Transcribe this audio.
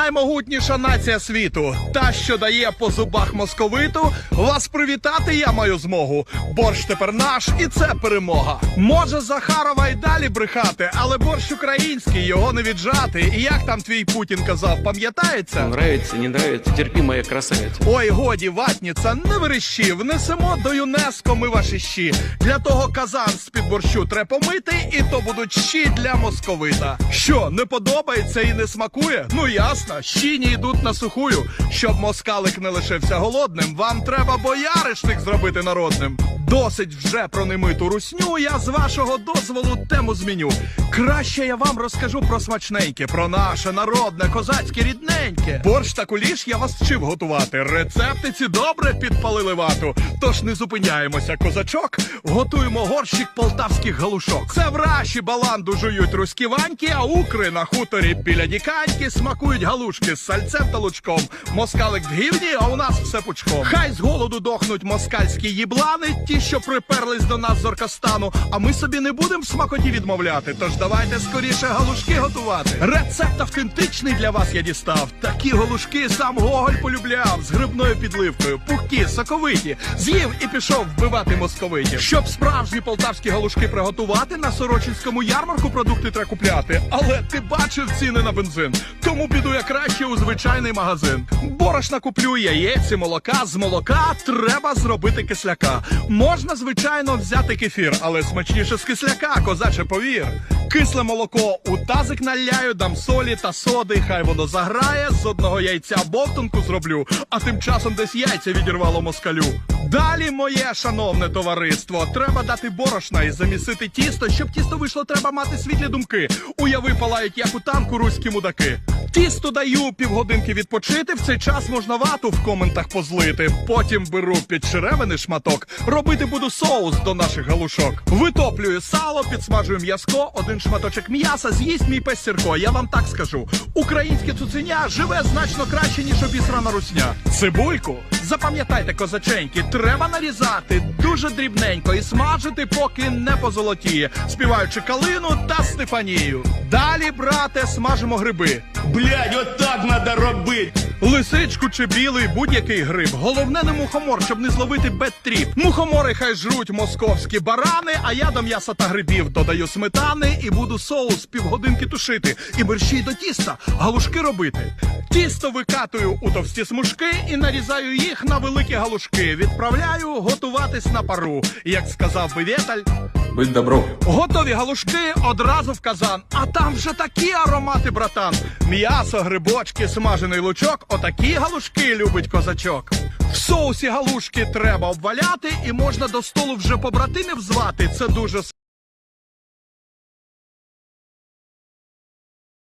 наймогутніша нація світу, та що дає по зубах московиту. Вас привітати я маю змогу. Борщ тепер наш, і це перемога. Може Захарова й далі брехати, але борщ український, його не віджати. І як там твій Путін казав, пам'ятається? Нравится, не нравится, терпи, моя красавица. Ой, годі, ватніця, не верещи, внесемо до ЮНЕСКО ми ваші щі. Для того казан з-під борщу треба помити, і то будуть щі для московита. Що, не подобається і не смакує? Ну ясно, щі щіні йдуть на сухую. Щоб москалик не лишився голодним, вам треба бояришник зробити народним. Досить вже про немиту русню, я з вашого дозволу тему зміню. Краще я вам розкажу про смачненьке, про наше народне, козацьке рідненьке. Борщ та куліш я вас вчив готувати. Рецепти ці добре підпалили вату. Тож не зупиняємося, козачок. Готуємо горщик полтавських галушок. Це в раші баланду жують руські ваньки, а укри на хуторі біля діканьки смакують галушки з сальцем та лучком. Москалик в гівні, а у нас все пучком. Хай з голоду дохнуть москальські їблани, ті, що приперлись до нас з Оркастану. А ми собі не будемо в смакоті відмовляти. Тож давайте скоріше галушки готувати. Рецепт автентичний для вас я дістав. Такі галушки сам Гоголь полюбляв з грибною підливкою, пухкі, соковиті. З'їв і пішов вбивати московитів. Щоб справжні полтавські галушки приготувати, на Сорочинському ярмарку продукти треба купляти. Але ти бачив ціни на бензин. Тому піду я краще у звичайний магазин. Борошна куплю яєць і молока. З молока треба зробити кисляка. Можна, звичайно, взяти кефір, але смачніше з кисляка, козаче повір. Кисле молоко у тазик наляю, дам солі та соди, хай воно заграє. З одного яйця бовтунку зроблю, а тим часом десь яйця відірвало москалю. Далі, моє шановне товариство, треба дати борошна і замісити тісто. Щоб тісто вийшло, треба мати світлі думки. Уяви палають, як у танку руські мудаки. Тісто даю півгодинки відпочити. В цей час можна вату в коментах позлити. Потім беру під шматок. Робити буду соус до наших галушок. Витоплюю сало, підсмажую м'язко. Один шматочок м'яса з'їсть мій пес Сірко. Я вам так скажу. Українське цуценя живе значно краще, ніж обісрана русня. Цибульку запам'ятайте, козаченьки, треба нарізати дуже дрібненько і смажити, поки не позолотіє, співаючи калину та Стефанію. Далі, брате, смажимо гриби. Блядь, от так надо робити. Лисичку чи білий будь-який гриб. Головне не мухомор, щоб не зловити бет-тріп. Мухомори хай жруть московські барани, а я до м'яса та грибів додаю сметани і буду соус півгодинки тушити. І мерщій до тіста галушки робити. Тісто викатую у товсті смужки і нарізаю їх на великі галушки. Відправляю готуватись на пару. Як сказав би Вєталь, Будь добров. Готові галушки одразу в казан, а там вже такі аромати, братан. М'ясо, грибочки, смажений лучок, отакі галушки любить козачок. В соусі галушки треба обваляти, і можна до столу вже побратимів звати. Це дуже